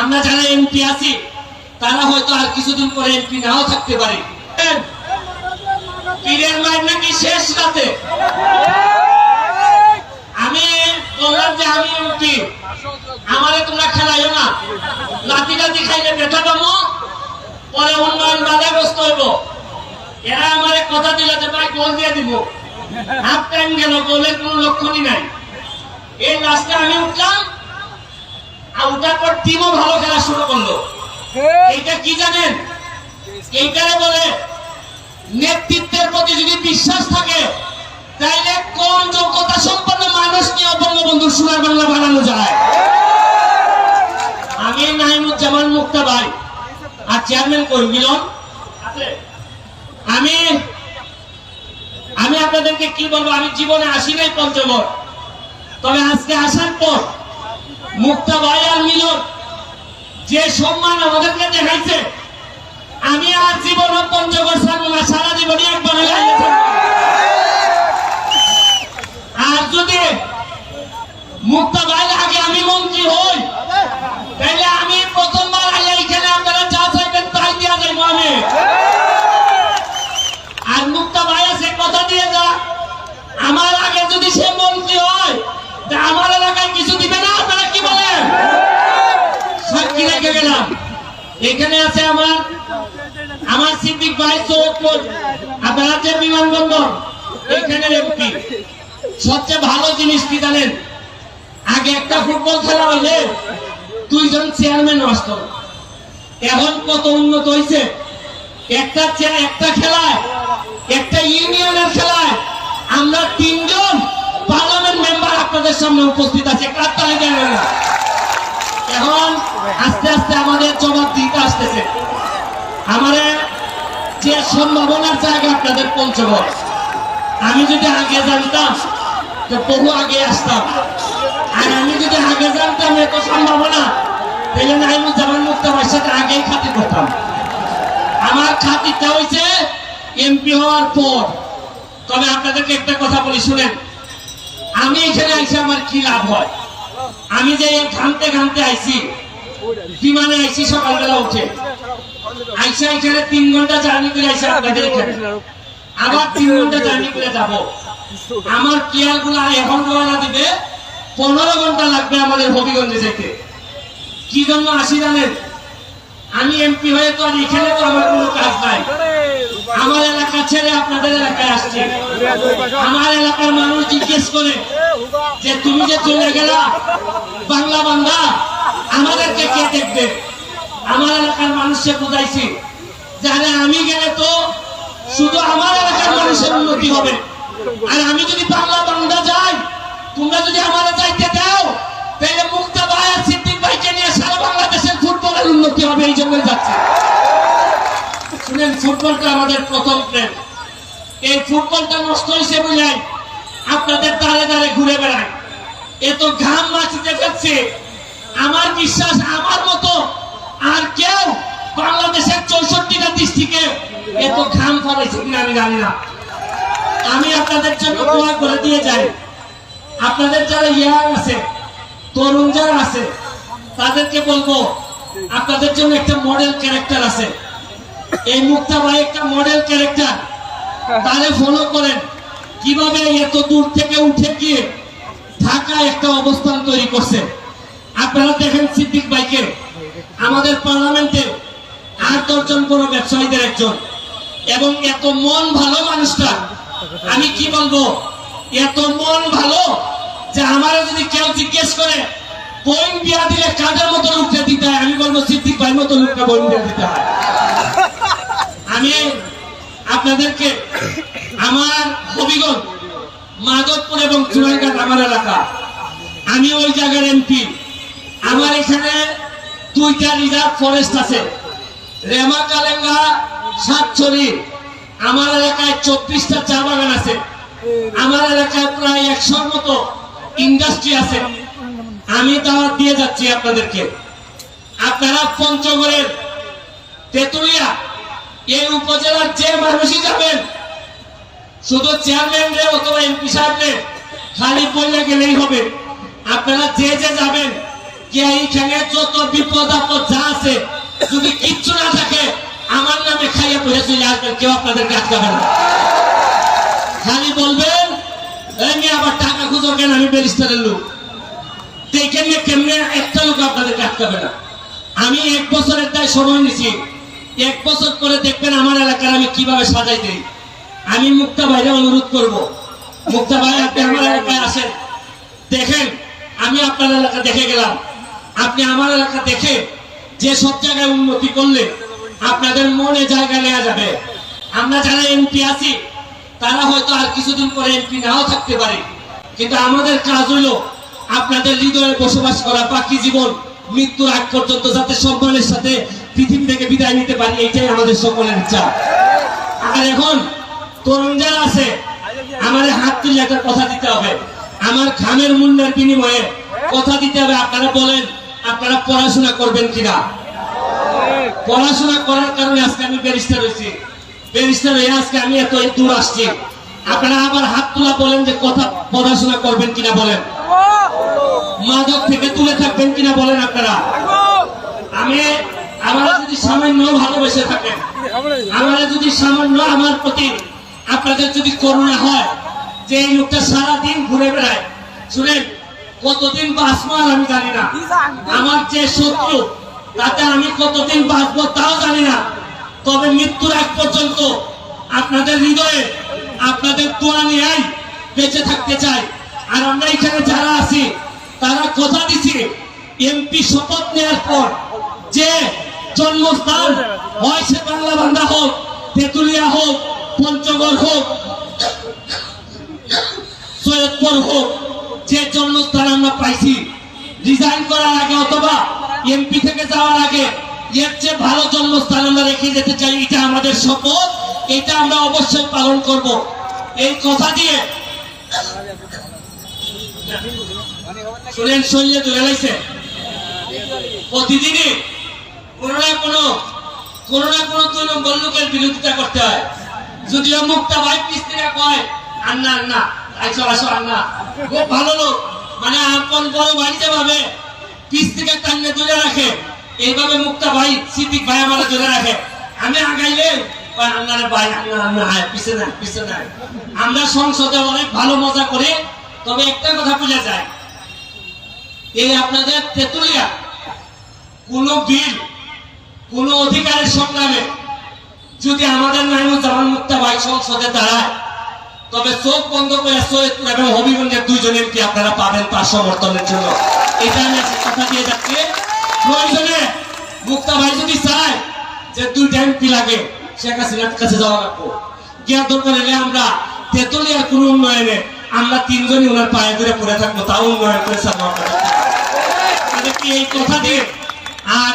আমরা যারা এমপি আছি, তারা হয়তো আর কিছুদিন পরে এমপি নাও থাকতে পারে। পীরের মায়ের নাকি শেষ রাতে? আমি বললাম যে আমি এমপি। আমারে তোমরা খেলাইও না। লাতি লাতি খাইলে বেটা পাবো, পরে উন্নয়ন বাধাগ্রস্ত হইব। এরা আমারে কথা দিল যে ভাই গোল দিয়ে দিব। হাফ টাইম গেল, গোলের কোনো লক্ষণই নাই। এই লাস্টে আমি উঠলাম আর উঠার পর টিমও ভালো খেলা শুরু করল। এইটা কি জানেন? এইটারে বলে নেতৃত্বের প্রতি যদি বিশ্বাস থাকে তাইলে কম যোগ্যতা সম্পন্ন মানুষ নিয়ে বঙ্গবন্ধু সোনার বাংলা বানানো যায়? আমি নাইমুজ্জামান মুক্তা ভাই আর চেয়ারম্যান কই মিলন। আমি আমি আপনাদেরকে কি বলব? আমি জীবনে আসি নাই পঞ্চগড় তবে আজকে আসার পর মুক্তা ভাই আর মিলন, যে সম্মান আমাদেরকে দেখাইছে আমি আর জীবন পঞ্চগড় সারা জীবনই একবার হলে আইলে থাকব। আর যদি মুক্তা ভাই আগে আমি মন্ত্রী হই তাহলে আমি প্রথমবার আইলে এখানে আপনারা যা চাইবেন তাই দেওয়া যাইবো আমি আর মুক্তা ভাই আছে কথা দিয়ে যা আমার আগে যদি সে মন্ত্রী হয় তা আমার এলাকায় কিছু দিবে না আপনারা কি বলেন সাক্ষী রেখে গেলাম এখানে আছে আমার আমার সিদ্দিক ভাই চৌধুরী আপনার যে বিমানবন্দর। এখানে এমপি সবচেয়ে ভালো জিনিস কি জানেন? আগে একটা ফুটবল খেলা হলে দুইজন চেয়ারম্যান আসতো। এখন কত উন্নত হয়েছে একটা একটা খেলায়, একটা ইউনিয়নের খেলায় আমরা তিনজন পার্লামেন্ট মেম্বার আপনাদের সামনে উপস্থিত আছে। কার তালে জানেন না। এখন আস্তে আস্তে আমাদের জবাব দিতে আসতেছে। আমাদের যে সম্ভাবনার জায়গা আপনাদের পঞ্চগড় আমি যদি আগে জানতাম, তো বহু আগে আসতাম। আর আমি যদি আগে জানতাম এত সম্ভাবনা, তাহলে নাইমুজ্জামান মুক্তাবার সাথে আগেই খাতি করতাম। আমার খাতিরটা হয়েছে এমপি হওয়ার পর। তবে আপনাদেরকে একটা কথা বলি, শুনেন। আমি এখানে আইসে আমার কি লাভ হয়? আমি যে ঘামতে ঘামতে আইছি, বিমানে আইছি সকালবেলা উঠে। আইসা এখানে তিন ঘণ্টা জার্নি করে আইসা আপনাদের এখানে। আবার তিন ঘণ্টা জার্নি করে যাব। আমার কেয়ারগুলা এখন রওনা দিবে পনেরো ঘণ্টা লাগবে আমাদের হবিগঞ্জে যেতে। কি জন্য আসি জানেন? আমি এমপি হয়ে তো আর এখানে তো আমার কোনো কাজ নাই। আমার ছেড়ে আপনাদের এলাকায় আসছে। আমার এলাকার মানুষ জিজ্ঞেস করে যে, তুমি যে চলে গেলা, বাংলা বাংলা আমাদেরকে কে দেখবে? আমার এলাকার মানুষকে বুঝাইছি যে আমি গেলে তো শুধু আমার এলাকার মানুষের উন্নতি হবে। আর আমি যদি বাংলা বাংলা যাই, তোমরা যদি আমার যাইতে দাও, তাহলে মুক্তা ভাই আর সিদ্দিক ভাইকে নিয়ে সারা বাংলাদেশের ফুটবলের উন্নতি হবে, এই জন্য যাচ্ছে। শুনেন ফুটবলটা আমাদের প্রথম প্রেম। এই ফুটবলটা নষ্ট হয়েছে বুঝাই আপনাদের দাঁড়ে দাঁড়ে ঘুরে বেড়ায়। এত ঘাম মাটিতে ফেলছে। আমার বিশ্বাস, আমার মতো আর কেউ বাংলাদেশের চৌষট্টিটা ডিস্ট্রিক্টে এত ঘাম ফলাইছে কিনা আমি জানি না। আমি আপনাদের জন্য দোয়া করে দিয়ে যাই। আপনাদের যারা ইয়ার আছে, তরুণ যারা আছে, তাদেরকে বলব, আপনাদের জন্য একটা মডেল ক্যারেক্টার আছে। এই মুক্তা ভাই একটা মডেল ক্যারেক্টার তারে ফলো করেন। কীভাবে এত দূর থেকে উঠে গিয়ে ঢাকায় একটা অবস্থান তৈরি করছে? আপনারা দেখেন সিদ্দিক ভাইকে। আমাদের পার্লামেন্টে আট দশজন বড় ব্যবসায়ীদের একজন। এবং এত মন ভালো মানুষটা, আমি কি বলব? এত মন ভালো যে আমার যদি কেউ জিজ্ঞেস করে, বইন বিয়া দিলে কাদের মতো লোকটা দিতে হয়? আমি বলব, সিদ্দিক ভাই মতো লোকটা বইন বিয়া দিতে হয়। আমি আপনাদেরকে আমার হবিগঞ্জ মাধবপুর এবং চুয়াঘাট আমার এলাকা। আমি ওই জায়গার এমপি আমার এখানে দুইটা রিজার্ভ ফরেস্ট আছে। রেমা কালেঙ্গা, সাতছড়ি। আমার এলাকায় চব্বিশটা চা বাগান আছে। আমার এলাকায় প্রায় একশোর মতো ইন্ডাস্ট্রি আছে। আমি দাওয়াত দিয়ে যাচ্ছি আপনাদেরকে। আপনারা পঞ্চগড়ের তেতুলিয়া এই উপজেলার যে মানুষই যাবেন। শুধু চেয়ারম্যান রে, অথবা এমপি সাহেব রে, খালি বললে গেলেই হবে। আপনারা যে যে যাবেন, যে এইখানে যত বিপদ আপদ যা আছে, যদি কিচ্ছু না থাকে, আমার নামে খাইয়া পড়ে চলে আসবেন, কেউ আপনাদেরকে আটকাবে না। খালি বলবেন, এই আবার টাকা খুঁজো কেন? আমি ব্যারিস্টারের লোক। তো এখানে কেমনে একটা লোক আপনাদেরকে আটকাবে না? আমি এক বছরের তাই সময় নিছি এক বছর পরে দেখবেন আমার এলাকার আমি কীভাবে সাজাই দিই। আমি মুক্তা ভাইরে অনুরোধ করব। মুক্তা ভাই আপনি আমার এলাকায় আসেন। দেখেন, আমি আপনার এলাকা দেখে গেলাম। আপনি আমার এলাকা দেখে যে সব জায়গায় উন্নতি করলে আপনাদের মনে জায়গা নেওয়া যাবে। আমরা যারা এমপি আছি, তারা হয়তো আর কিছুদিন পরে এমপি নাও থাকতে পারে। কিন্তু আমাদের কাজ হইল আপনাদের হৃদয়ে বসবাস করা, বাকি জীবন, মৃত্যুর আগ পর্যন্ত যাতে সম্মানের সাথে পৃথিবী থেকে বিদায় নিতে পারি, এইটাই আমাদের সকলের ইচ্ছা আর এখন তরুণ যারা আছে, আমার হাত তুলে একটা কথা দিতে হবে। আমার খামের মূল্যের বিনিময়ে কথা দিতে হবে, আপনারা বলেন, আপনারা পড়াশোনা করবেন কিনা? পড়াশোনা করার কারণে আজকে আমি ব্যারিস্টার হয়েছি। ব্যারিস্টার হয়ে আজকে আমি এত দূর আসছি। আপনারা আবার হাত তোলা বলেন যে কথা পড়াশোনা করবেন কিনা বলেন মাদক থেকে তুলে থাকবেন কিনা বলেন আপনারা আমি আমরা ভালোবেসে থাকেন আমরা যদি সামান্য আমার প্রতি আপনাদের যদি করুণা হয়, যে এই লোকটা সারাদিন ঘুরে বেড়ায়, শুনেন, কতদিন আমি জানি না। আমার যে শত্রু, তাতে আমি কতদিন বাঁচবো তাও জানি না। তবে মৃত্যুর এক পর্যন্ত আপনাদের হৃদয়ে, আপনাদের দোয়া নিয়েই বেঁচে থাকতে চাই। আর আমরা এখানে যারা আছি, তারা কথা দিছি, এমপি শপথ নেওয়ার পর যে জন্মস্থান হয় সে বাংলা বান্ধা হোক, তেতুলিয়া হোক, পঞ্চগড় হোক, সৈয়দপুর হোক, যে জন্মস্থান আমরা পাইছি। রিজাইন করার আগে অথবা এমপি থেকে যাওয়ার আগে এর চেয়ে ভালো জন্মস্থান আমরা রেখে যেতে চাই, এটা আমাদের শপথ, এটা আমরা অবশ্যই পালন করব। এই কথা দিয়ে শুনেন শরীরে প্রতিদিনই করতে হয়। যদিও ভাই কয় খুব ভালো লোক। মানে এইভাবে মুক্তা ভাই, সিদ্দিক ভাই আমার ধরে রাখে। আমি আগাইলে আমরা সংসদে অনেক ভালো মজা করি, তবে একটা কথা বুঝা যায় এই আপনাদের তেতুলিয়া কোন বিল কোন অধিকারের সংগ্রামে যদি আমাদের নাইমুজ্জামান মুক্তা ভাই সংসদে দাঁড়ায়, তবে চোখ বন্ধ করে সৈয়দপুর এবং হবিগঞ্জের দুইজন এমপি আপনারা পাবেন তার সমর্থনের জন্য? এটা আমি কথা দিয়ে যাচ্ছি। প্রয়োজনে মুক্তা ভাই যদি চায় যে দুইটা এমপি লাগে, শেখ হাসিনার কাছে যাওয়া লাগবো। গিয়া দরকার হলে আমরা তেতুলিয়ার কোন উন্নয়নে আমরা তিনজনই ওনার পায়ে ধরে পড়ে থাকব, তাও উন্নয়ন করে সামনে এই কথা দিয়ে আর